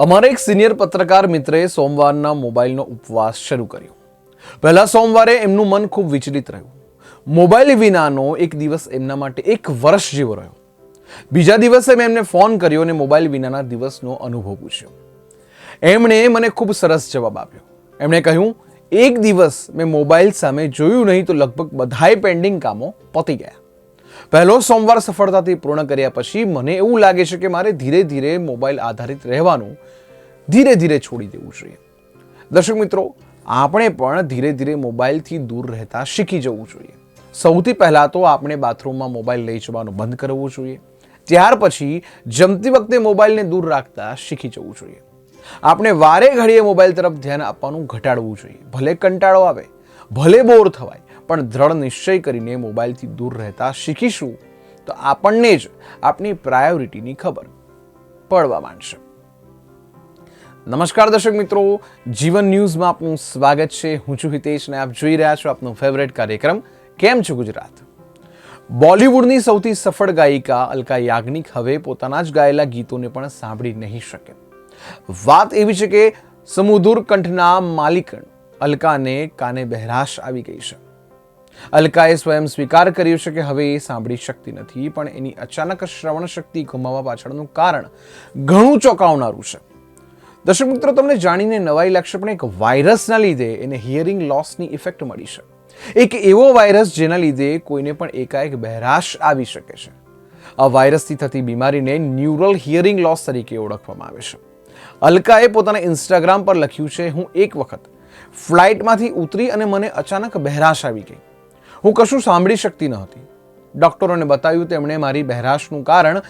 અમારા એક સિનિયર પત્રકાર મિત્રે સોમવારના મોબાઈલનો ઉપવાસ શરૂ કર્યો. પહેલા સોમવારે એમનું મન ખૂબ વિચલિત રહ્યું. મોબાઈલ વિનાનો એક દિવસ એમના માટે એક વર્ષ જેવો રહ્યો. બીજા દિવસે મેં એમને ફોન કર્યો અને મોબાઈલ વિનાના દિવસનો અનુભવ પૂછ્યો. એમણે મને ખૂબ સરસ જવાબ આપ્યો. એમણે કહ્યું, એક દિવસ મેં મોબાઈલ સામે જોયું નહીં તો લગભગ બધાય પેન્ડિંગ કામો પતી ગયા. પહેલો સોમવાર સફળતાથી પૂર્ણ કર્યા પછી મને એવું લાગે છે કે મારે ધીરે ધીરે મોબાઈલ આધારિત રહેવાનું ધીરે ધીરે છોડી દેવું જોઈએ. દર્શક મિત્રો, આપણે પણ ધીરે ધીરે મોબાઈલથી દૂર રહેતા શીખી જવું જોઈએ. સૌથી પહેલાં તો આપણે બાથરૂમમાં મોબાઈલ લઈ જવાનું બંધ કરવું જોઈએ. ત્યાર પછી જમતી વખતે મોબાઈલને દૂર રાખતા શીખી જવું જોઈએ. આપણે વારે ઘડીએ મોબાઈલ તરફ ધ્યાન આપવાનું ઘટાડવું જોઈએ. ભલે કંટાળો આવે, ભલે બોર થવાય પણ દ્રઢ નિશ્ચય કરીને મોબાઈલથી દૂર રહેતા શીખીશું, તો આપણને જ આપણી પ્રાયોરિટીની ખબર પડવા માંડશે. નમસ્કાર દર્શક મિત્રો, જીવન ન્યૂઝમાં આપનું સ્વાગત છે. હું છું હિતેશ ને આપ જોઈ રહ્યા છો આપનો ફેવરેટ કાર્યક્રમ, કેમ છે ગુજરાત? બોલિવૂડની સૌથી સફળ ગાયિકા અલકા યાજ્ઞિક હવે પોતાના જ ગાયેલા ગીતોને પણ સાંભળી નહીં શકે. વાત એવી છે કે સમુદુર કંઠના માલિકણ અલકાને કાને બહેરાશ આવી ગઈ છે. અલકાએ સ્વયં સ્વીકાર કર્યો છે કે હવે એ સાંભળી શકતી નથી, પણ એની અચાનક શ્રવણ શક્તિ ગુમાવવા પાછળનું કારણ ઘણું ચોંકાવનારું છે. દર્શક મિત્રો, તમને જાણીને નવાઈ લાગશે, પણ એક વાયરસના લીધે એને હિયરિંગ લોસની ઇફેક્ટ મળી છે. એક એવો વાયરસ જેના લીધે કોઈને પણ એકાએક બહેરાશ આવી શકે છે. આ વાયરસથી થતી બીમારીને ન્યુરલ હિયરિંગ લોસ તરીકે ઓળખવામાં આવે છે. અલકાએ પોતાના ઇન્સ્ટાગ્રામ પર લખ્યું છે, હું એક વખત ફ્લાઇટમાંથી ઉતરી અને મને અચાનક બહેરાશ આવી ગઈ. હું કશું સાંભળી શકતી ન હતી. ડોક્ટરોને બતાવ્યું, તેમણે મારી બહેરાશનું કારણ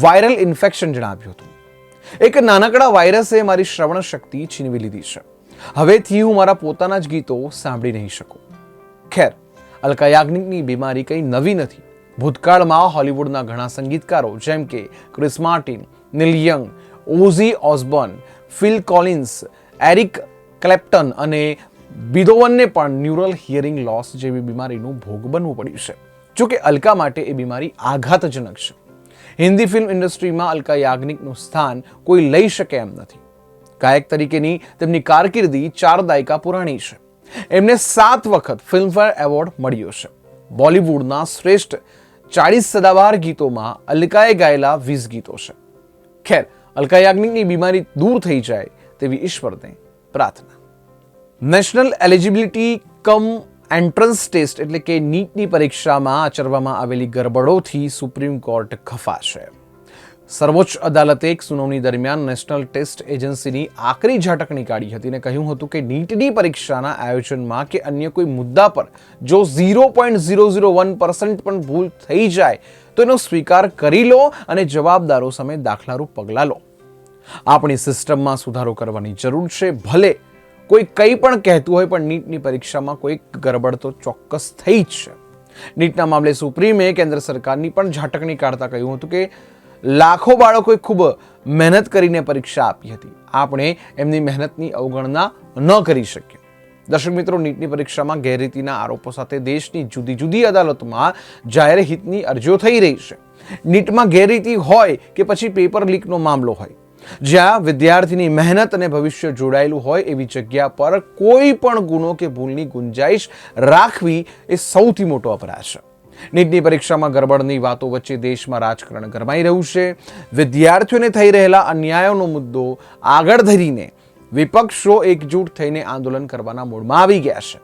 વાયરલ ઇન્ફેક્શન જણાવ્યું હતું. એક નાનકડા વાયરસે મારી શ્રવણ શક્તિ છીનવી લીધી છે. હવેથી હું મારા પોતાના જ ગીતો સાંભળી નહીં શકું. ખેર અલકા યાજ્ઞિકની બીમારી કંઈ નવી નથી. ભૂતકાળમાં હોલિવૂડના ઘણા સંગીતકારો, જેમ કે Chris Martin, Neil Ozzy Osbourne, Phil Collins, Eric Clapton અને બિદોવનને પણ ન્યુરલ હિયરિંગ લોસ જેવી બીમારીનું ભોગ બનવું પડ્યું છે. જોકે અલકા માટે એ બીમારી આઘાતજનક છે. હિન્દી ફિલ્મ ઇન્ડસ્ટ્રીમાં અલકા યાજ્ઞિકનું સ્થાન કોઈ લઈ શકે એમ નથી. ગાયક તરીકેની તેમની કારકિર્દી ચાર દાયકા પુરાણી છે. એમને સાત વખત ફિલ્મફેર એવોર્ડ મળ્યો છે. બોલિવૂડના શ્રેષ્ઠ ચાળીસ સદાવાર ગીતોમાં અલકાએ ગાયેલા વીસ ગીતો છે. ખેર, અલકા યાજ્ઞિકની બીમારી દૂર થઈ જાય તેવી ઈશ્વરને પ્રાર્થના national eligibility cum entrance test એટલે કે નીટની પરીક્ષામાં આચરવામાં આવેલી ગરબડોથી સુપ્રીમ કોર્ટ ખફા છે સર્વોચ્ચ અદાલતે એક સુનાવણી દરમિયાન નેશનલ ટેસ્ટ એજન્સીની આકરી ઝાટકણી કાઢી હતી અને કહ્યું હતું કે નીટની પરીક્ષાના આયોજનમાં કે અન્ય કોઈ મુદ્દા પર જો zero point zero zero one percent પણ ભૂલ થઈ જાય, તો એનો સ્વીકાર કરી લો અને જવાબદારો સામે દાખલારૂપ પગલાં લો. આપણી સિસ્ટમમાં સુધારો કરવાની જરૂર છે, ભલે કોઈ કંઈ પણ કહેતું હોય પણ નીટની પરીક્ષામાં કોઈક ગરબડ તો ચોક્કસ થઈ જ છે. નીટના મામલે સુપ્રીમે કેન્દ્ર સરકારની પણ ઝાટકણી કાઢતા કહ્યું હતું કે લાખો બાળકોએ ખૂબ મહેનત કરીને પરીક્ષા આપી હતી. આપણે એમની મહેનતની અવગણના ન કરી શકીએ. દર્શક મિત્રો, નીટની પરીક્ષામાં ગેરરીતિના આરોપો સાથે દેશની જુદી જુદી અદાલતોમાં જાહેર હિતની અરજીઓ થઈ રહી છે. નીટમાં ગેરરીતિ હોય કે પછી પેપર લીકનો મામલો હોય જ્યાં વિદ્યાર્થીની મહેનત અને ભવિષ્ય જોડાયેલું હોય એવી જગ્યા પર કોઈ પણ ગુનો કે ભૂલની ગુંજાઈશ રાખવી એ સૌથી મોટો અપરાધ છે. નીટની પરીક્ષામાં ગરબડની વાતો વચ્ચે દેશમાં રાજકારણ ગરમાઈ રહ્યું છે. વિદ્યાર્થીઓને થઈ રહેલા અન્યાયોનો મુદ્દો આગળ ધરીને વિપક્ષો એકજૂટ થઈને આંદોલન કરવાના મૂડમાં આવી ગયા છે.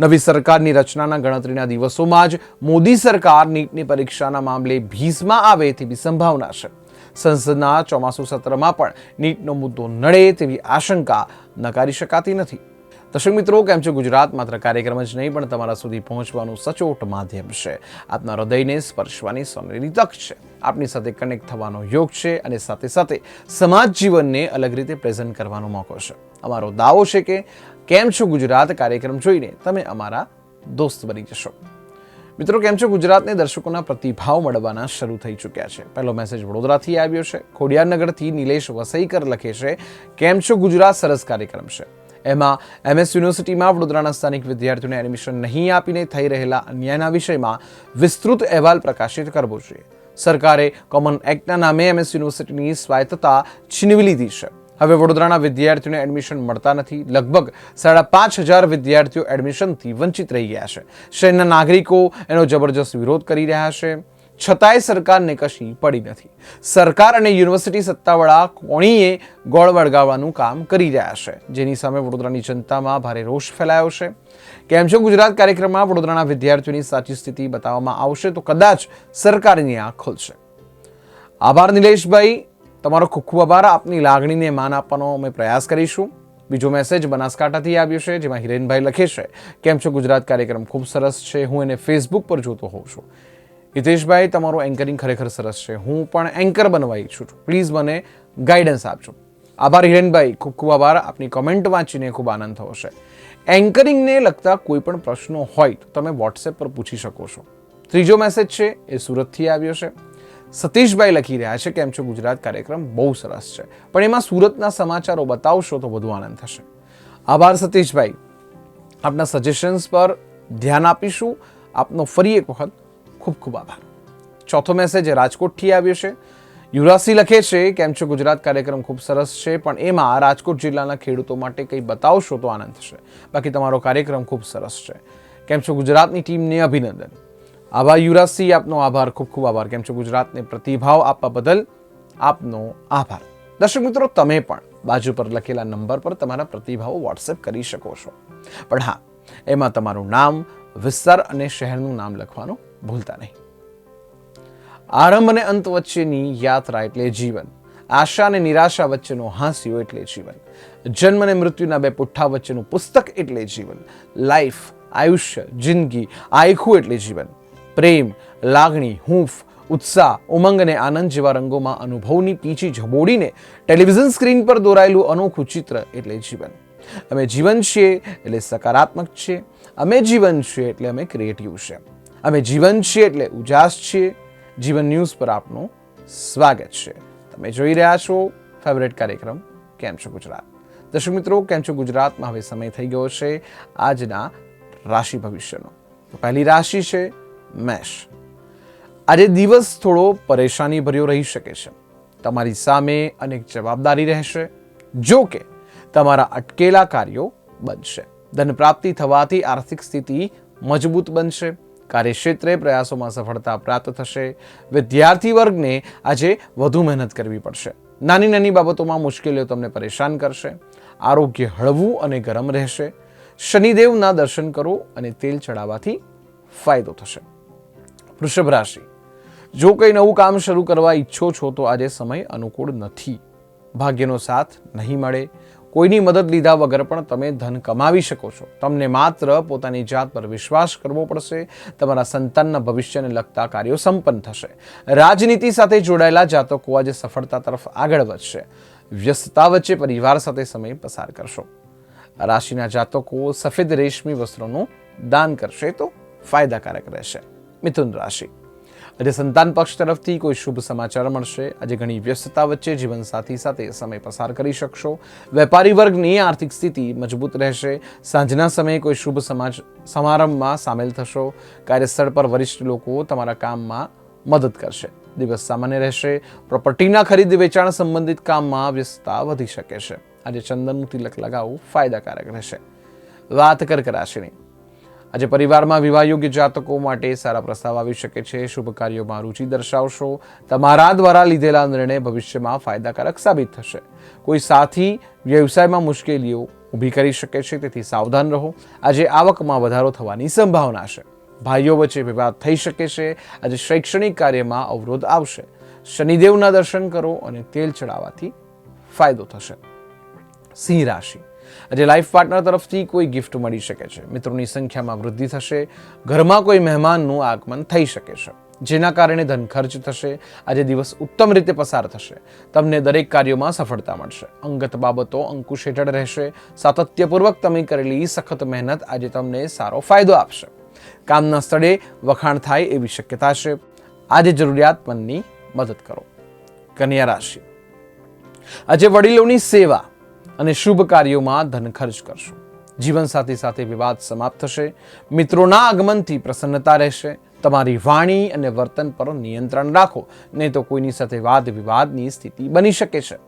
નવી સરકારની રચનાના ગણતરીના દિવસોમાં જ મોદી સરકાર નીટની પરીક્ષાના મામલે ભીસમાં આવે તેવી સંભાવના છે. સંસદના ચોમાસુ સત્રમાં પણ નીટનો મુદ્દો નડે તેવી આશંકા નકારી શકાતી નથી. દર્શક મિત્રો, કેમ છે? ગુજરાત માત્ર કાર્યક્રમ જ નહીં, પણ તમારા સુધી પહોંચવાનું સચોટ માધ્યમ છે. આપના હૃદયને સ્પર્શવાની સોનેરી તક છે. આપની સાથે કનેક્ટ થવાનો યોગ છે અને સાથે સાથે સમાજ જીવનને અલગ રીતે પ્રેઝન્ટ કરવાનો મોકો છે. અમારો દાવો છે કે, કેમ છો? ગુજરાત કાર્યક્રમ જોઈને તમે અમારા દોસ્ત બની જશો. મિત્રો, કેમ છો? ગુજરાતને દર્શકોના પ્રતિભાવ મળવાના શરૂ થઈ ચૂક્યા છે. પહેલો મેસેજ વડોદરાથી આવ્યો છે. ખોડિયારનગરથી નિલેશ વસઈકર લખે છે, કેમ છો ગુજરાત? સરસ કાર્યક્રમ છે. એમાં, એમએસ યુનિવર્સિટીમાં વડોદરાના સ્થાનિક વિદ્યાર્થીઓને એડમિશન નહીં આપીને થઈ રહેલા અન્યાયના વિષયમાં વિસ્તૃત અહેવાલ પ્રકાશિત કરવો જોઈએ. સરકારે કોમન એક્ટના નામે એમએસ યુનિવર્સિટીની સ્વાયત્તતા છીનવી લીધી છે. હવે વડોદરાના વિદ્યાર્થીઓને એડમિશન મળતા નથી. લગભગ સાડા પાંચ હજાર વિદ્યાર્થીઓ એડમિશનથી વંચિત રહી ગયા છે. શહેરના નાગરિકો એનો જબરજસ્ત વિરોધ કરી રહ્યા છે. છતાંય સરકારને કશી પડી નથી. સરકાર અને યુનિવર્સિટી સત્તાવાળા કોણીએ ગોળ વળગાવવાનું કામ કરી રહ્યા છે. જેની સામે વડોદરાની જનતામાં ભારે રોષ ફેલાયો છે. કેમ છો? ગુજરાત કાર્યક્રમમાં વડોદરાના વિદ્યાર્થીઓની સાચી સ્થિતિ બતાવવામાં આવશે તો કદાચ સરકારની આંખ ખુલશે. આભાર નિલેશભાઈ. તમારો ખૂબ ખૂબ આભાર. આપની લાગણીને માન આપવાનો અમે પ્રયાસ કરીશું. બીજો મેસેજ બનાસકાંઠાથી આવ્યો છે, જેમાં હિરેનભાઈ લખે છે, કેમ છો? ગુજરાત કાર્યક્રમ ખૂબ સરસ છે. હું એને ફેસબુક પર જોતો હોઉં છું. હિતેશભાઈ, તમારું એન્કરિંગ ખરેખર સરસ છે. હું પણ એન્કર બનવા ઈચ્છું છું. પ્લીઝ મને ગાઈડન્સ આપજો. આભાર હિરેનભાઈ. ખૂબ ખૂબ આભાર. આપની કોમેન્ટ વાંચીને ખૂબ આનંદ થયો છે. એન્કરિંગને લગતા કોઈ પણ પ્રશ્નો હોય, તો તમે વોટ્સએપ પર પૂછી શકો છો. ત્રીજો મેસેજ છે, એ સુરતથી આવ્યો છે. સતીશભાઈ લખી રહ્યા છે કેમ છો ગુજરાત કાર્યક્રમ બહુ સરસ છે. પણ એમાં સુરતના સમાચારો બતાવશો તો વધુ આનંદ થશે. આભાર સતીશભાઈ. આપના સજેશન્સ પર ધ્યાન આપીશું. આપનો ફરી એક વખત ખૂબ ખૂબ આભાર. ચોથો મેસેજ રાજકોટથી આવ્યો છે. યુવરાજસિંહ લખે છે કેમ છો ગુજરાત કાર્યક્રમ ખૂબ સરસ છે, પણ એમાં રાજકોટ જિલ્લાના ખેડૂતો માટે કંઈ બતાવશો તો આનંદ થશે. બાકી તમારો કાર્યક્રમ ખૂબ સરસ છે. કેમ છો ગુજરાતની ટીમને અભિનંદન. આભાર યુવરાજસિંહ, આપનો આભાર. ખૂબ ખૂબ આભાર. કેમ છો ગુજરાતને? પ્રતિભાવ આપવા બદલ આપનો આભાર. દર્શક મિત્રો, તમે પણ બાજુ પર લખેલા નંબર પર તમારા પ્રતિભાવો વોટ્સએપ કરી શકો છો. પણ હા, એમાં તમારું નામ, વિસ્તાર અને શહેરનું નામ લખવાનું ભૂલતા નહીં. આરંભ અને અંત વચ્ચેની યાત્રા એટલે જીવન. આશા અને નિરાશા વચ્ચેનો હાંસ્યો એટલે જીવન. જન્મ અને મૃત્યુના બે પુઠ્ઠા વચ્ચેનું પુસ્તક એટલે જીવન. લાઈફ આયુષ્ય, જિંદગી, આયખું એટલે જીવન. પ્રેમ, લાગણી, હૂંફ, ઉત્સાહ, ઉમંગ અને આનંદ જેવા રંગોમાં અનુભવની પીંછી ઝબોડીને ટેલિવિઝન સ્ક્રીન પર દોરાયેલું અનોખું ચિત્ર એટલે જીવન. અમે જીવન છીએ એટલે સકારાત્મક છીએ. અમે જીવન છીએ એટલે અમે ક્રિએટિવ છે અમે જીવન છીએ એટલે ઉજાસ છીએ. જીવન ન્યૂઝ પર આપનું સ્વાગત છે. તમે જોઈ રહ્યા છો ફેવરેટ કાર્યક્રમ કેમ છો ગુજરાત? દર્શક મિત્રો, કેમ છો ગુજરાતમાં? હવે સમય થઈ ગયો છે આજના રાશિ ભવિષ્યનો. તો પહેલી રાશિ છે મેષ આજે દિવસ થોડો પરેશાની ભર્યો રહી શકે છે. તમારી સામે અનેક જવાબદારી રહેશે, જો કે તમારા અટકેલા કાર્યો બનશે. ધન પ્રાપ્તિ થવાથી આર્થિક સ્થિતિ મજબૂત બનશે, કાર્યક્ષેત્રે પ્રયાસોમાં સફળતા પ્રાપ્ત થશે, વિદ્યાર્થી વર્ગને આજે વધુ મહેનત કરવી પડશે. નાની નાની બાબતોમાં મુશ્કેલીઓ તમને પરેશાન કરશે, આરોગ્ય હળવું અને ગરમ રહેશે, શનિદેવના દર્શન કરો અને તેલ ચડાવવાથી ફાયદો થશે. વૃષભ રાશિ જો કંઈ નવું કામ શરૂ કરવા ઈચ્છો છો તો આજે સમય અનુકૂળ નથી. ભાગ્યનો સાથ નહીં મળે. કોઈની મદદ લીધા વગર પણ તમે ધન કમાવી શકો છો. તમને માત્ર પોતાની જાત પર વિશ્વાસ કરવો પડશે. તમારા સંતાનના ભવિષ્યને લગતા કાર્યો સંપન્ન થશે. રાજનીતિ સાથે જોડાયેલા જાતકો આજે સફળતા તરફ આગળ વધશે. વ્યસ્તતા વચ્ચે પરિવાર સાથે સમય પસાર કરશો. રાશિના જાતકો સફેદ રેશમી વસ્ત્રોનું દાન કરશે તો ફાયદાકારક રહેશે. મિથુન રાશિ. આજે સંતાન પક્ષ તરફથી કોઈ શુભ સમાચાર મળશે. આજે ઘણી વ્યસ્તતા વચ્ચે જીવનસાથી સાથે સમય પસાર કરી શકશો. વેપારી વર્ગની આર્થિક સ્થિતિ મજબૂત રહેશે. સાંજના સમયે કોઈ શુભ સમાજ સમારંભમાં સામેલ થશો. કાર્યસ્થળ પર વરિષ્ઠ લોકો તમારા કામમાં મદદ કરશે. દિવસ સામાન્ય રહેશે. પ્રોપર્ટીના ખરીદ વેચાણ સંબંધિત કામમાં વ્યસ્તતા વધી શકે છે. આજે ચંદનનું તિલક લગાવવું ફાયદાકારક રહેશે. વાત કર્ક રાશિની. આજે પરિવારમાં વિવાહ યોગ્ય જાતકો માટે સારા પ્રસ્તાવ આવી શકે છે. શુભ કાર્યોમાં રુચિ દર્શાવશો. તમારા દ્વારા લીધેલા નિર્ણય ભવિષ્યમાં ફાયદાકારક સાબિત થશે. કોઈ સાથી વ્યવસાયમાં મુશ્કેલીઓ ઊભી કરી શકે છે, તેથી સાવધાન રહો. આજે આવકમાં વધારો થવાની સંભાવના છે. ભાઈઓ વચ્ચે વિવાદ થઈ શકે છે. આજે શૈક્ષણિક કાર્યમાં અવરોધ આવશે. શનિદેવના દર્શન કરો અને તેલ ચડાવવાથી ફાયદો થશે. સિંહ રાશિ. આજે લાઈફ પાર્ટનર તરફથી કોઈ ગિફ્ટ મળી શકે છે. મિત્રોની સંખ્યામાં વૃદ્ધિ થશે. ઘરમાં કોઈ મહેમાનનું આગમન થઈ શકે છે. જેના કારણે ધન ખર્ચ થશે. આજે દિવસ ઉત્તમ રીતે પસાર થશે. તમને દરેક કાર્યોમાં સફળતા મળશે. અંગત બાબતો અંકુશ હેઠળ રહેશે. સાતત્યપૂર્વક તમે કરેલી સખત મહેનત આજે તમને સારો ફાયદો આપશે. કામના સ્થળે વખાણ થાય એવી શક્યતા છે. આજે જરૂરિયાતમંદની મદદ કરો. કન્યા રાશિ. આજે વડીલોની સેવા અને શુભ કાર્યોમાં ધન ખર્ચ કરશો જીવનસાથી સાથે વિવાદ સમાપ્ત થશે. મિત્રોના આગમનથી પ્રસન્નતા રહેશે. તમારી વાણી અને વર્તન પર નિયંત્રણ રાખો. નહીં તો કોઈની સાથે વાદ વિવાદની સ્થિતિ બની શકે છે.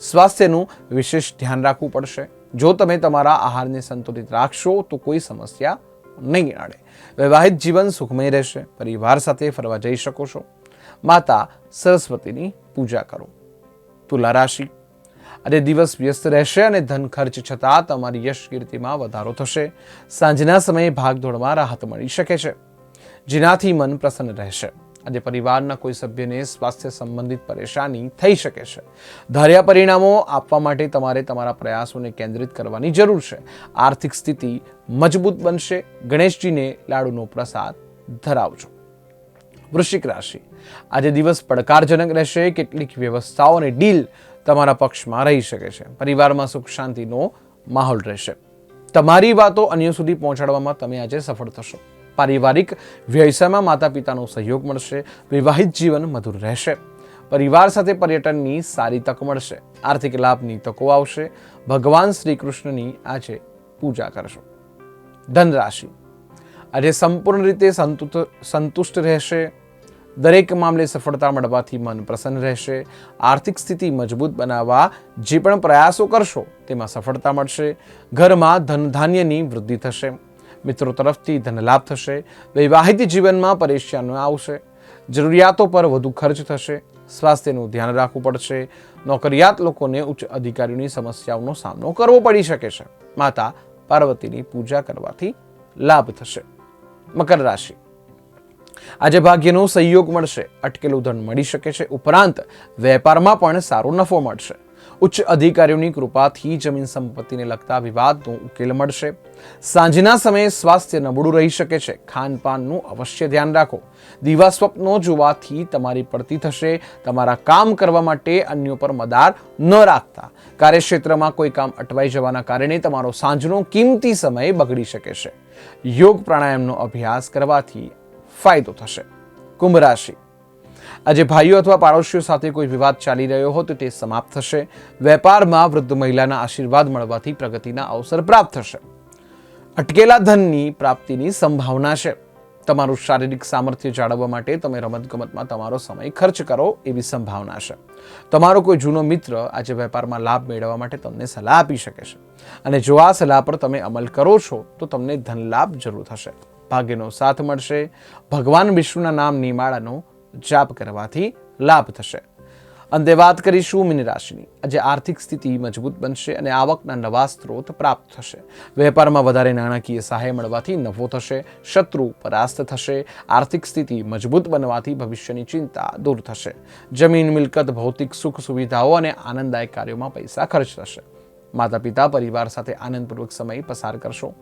સ્વાસ્થ્યનું વિશેષ ધ્યાન રાખવું પડશે. જો તમે તમારા આહારને સંતુલિત રાખશો, તો કોઈ સમસ્યા નહીં આડે. વૈવાહિક જીવન સુખમય રહેશે. પરિવાર સાથે ફરવા જઈ શકો છો. માતા સરસ્વતીની પૂજા કરો. તુલા રાશિ આજે દિવસ વ્યસ્ત રહેશે અને ધન ખર્ચ છતાં તમારી યશ કીર્તિમાં વધારો થશે. સાંજના સમયે ભાગદોડમાં રાહત મળી શકે છે. જેનાથી મન પ્રસન્ન રહેશે. આજે પરિવારના કોઈ સભ્યને સ્વાસ્થ્ય સંબંધિત પરેશાની થઈ શકે છે. ધાર્યા પરિણામો આપવા માટે તમારે તમારા પ્રયાસોને કેન્દ્રિત કરવાની જરૂર છે. આર્થિક સ્થિતિ મજબૂત બનશે. ગણેશજીને લાડુનો પ્રસાદ ધરાવજો. વૃશ્ચિક રાશિ. આજે દિવસ પડકારજનક રહેશે. કેટલીક વ્યવસ્થાઓ અને ડીલ તમારા પક્ષમાં રહી શકે છે. પરિવારમાં સુખ શાંતિનો માહોલ રહેશે. તમારી વાતો અન્ય સુધી પહોંચાડવામાં તમે આજે સફળ થશો. પારિવારિક વ્યવસાયમાં માતા પિતાનો સહયોગ મળશે. વિવાહિત જીવન મધુર રહેશે. પરિવાર સાથે પર્યટનની સારી તક મળશે. આર્થિક લાભની તકો આવશે. ભગવાન શ્રી કૃષ્ણની આજે પૂજા કરશો. ધન રાશિ આજે સંપૂર્ણ રીતે સંતુષ્ટ રહેશે. દરેક મામલે સફળતા મળવાથી મન પ્રસન્ન રહેશે. આર્થિક સ્થિતિ મજબૂત બનાવવા જે પણ પ્રયાસો કરશો, તેમાં સફળતા મળશે. ઘરમાં ધન ધાન્યની વૃદ્ધિ થશે. મિત્રો તરફથી ધનલાભ થશે. વૈવાહિક જીવનમાં પરેશાનો આવશે. જરૂરિયાતો પર વધુ ખર્ચ થશે. સ્વાસ્થ્યનું ધ્યાન રાખવું પડશે. નોકરિયાત લોકોને ઉચ્ચ અધિકારીઓની સમસ્યાઓનો સામનો કરવો પડી શકે છે. માતા પાર્વતીની પૂજા કરવાથી લાભ થશે. મકર રાશિ. આજે ભાગ્યનો સહયોગ મળશે, અટકેલું ધન મળી શકે છે, ઉપરાંત વેપારમાં પણ સારો નફો મળશે. ઉચ્ચ અધિકારીઓની કૃપાથી જમીન સંપત્તિને લગતા વિવાદનો ઉકેલ મળશે. સાંજના સમયે સ્વાસ્થ્ય નબળું રહી શકે છે, ખાનપાનનું અવશ્ય ધ્યાન રાખો. દીવા સ્વપ્નો જોવાથી તમારી પડતી થશે, તમારા કામ કરવા માટે અન્યો પર મદાર ન રાખતા. કાર્યક્ષેત્રમાં કોઈ કામ અટવાઈ જવાના કારણે તમારો સાંજનો કિંમતી સમય બગડી શકે છે. યોગ પ્રાણાયામનો અભ્યાસ કરવાથી ફાયદો થશે. કુંભ રાશિ. આજે ભાઈઓ અથવા પાડોશીઓ સાથે કોઈ વિવાદ ચાલી રહ્યો હોય તો તે સમાપ્ત થશે. વેપારમાં વૃદ્ધ મહિલાના આશીર્વાદ મળવાથી પ્રગતિના અવસર પ્રાપ્ત થશે. અટકેલા ધનની પ્રાપ્તિની સંભાવના છે. તમારું શારીરિક સામર્થ્ય જાળવવા માટે તમે રમતગમતમાં તમારો સમય ખર્ચ કરો એવી સંભાવના છે. તમારો કોઈ જૂનો મિત્ર આજે વેપારમાં લાભ મેળવવા માટે તમને સલાહ આપી શકે છે. અને જો આ સલાહ પર તમે અમલ કરો છો, તો તમને ધન લાભ જરૂર થશે. ભાગ્યનો સાથ મળશે. ભગવાન વિષ્ણુના નામની માળાનો જાપ કરવાથી લાભ થશે. અંતે વાત કરીશું મીન રાશિની. આજે આર્થિક સ્થિતિ મજબૂત બનશે અને આવકના નવા સ્ત્રોત પ્રાપ્ત થશે. વેપારમાં વધારે નાણાકીય સહાય મળવાથી નફો થશે, શત્રુ પરાસ્ત થશે, આર્થિક સ્થિતિ મજબૂત બનવાથી ભવિષ્યની ચિંતા દૂર થશે. જમીન, મિલકત, ભૌતિક સુખ સુવિધાઓ અને આનંદદાયક કાર્યોમાં પૈસા ખર્ચ થશે. માતા પિતા પરિવાર સાથે આનંદપૂર્વક સમય પસાર કરશો.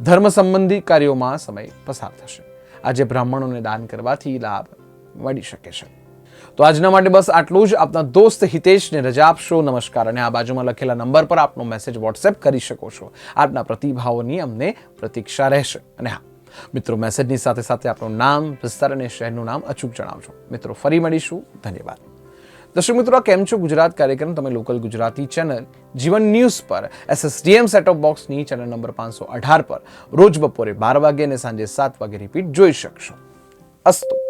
ધર્મ સંબંધી કાર્યોમાં સમય પસાર થશે. આજે બ્રાહ્મણોને દાન કરવાથી લાભ મળી શકે છે. તો આજના માટે બસ આટલું જ. આપના દોસ્ત હિતેશને રજા આપશો. નમસ્કાર અને આ બાજુમાં લખેલા નંબર પર આપનો મેસેજ વોટ્સએપ કરી શકો છો. આપના પ્રતિભાવોની અમને પ્રતીક્ષા રહેશે. અને હા, મિત્રો મેસેજની સાથે સાથે આપણું નામ, વિસ્તાર અને શહેરનું નામ અચૂક જણાવજો. મિત્રો, ફરી મળીશું. ધન્યવાદ. દર્શક મિત્રો કેમ છો? ગુજરાત કાર્યક્રમ, તમે local Gujarati channel, Jeevan news પર, એસએસડીએમ સેટ ઓફ બોક્સની ચેનલ નંબર પાંચસો અઢાર પર રોજ બપોરે બાર વાગે અને સાંજે સાત વાગે રિપીટ જોઈ શકશો. અસ્તુ.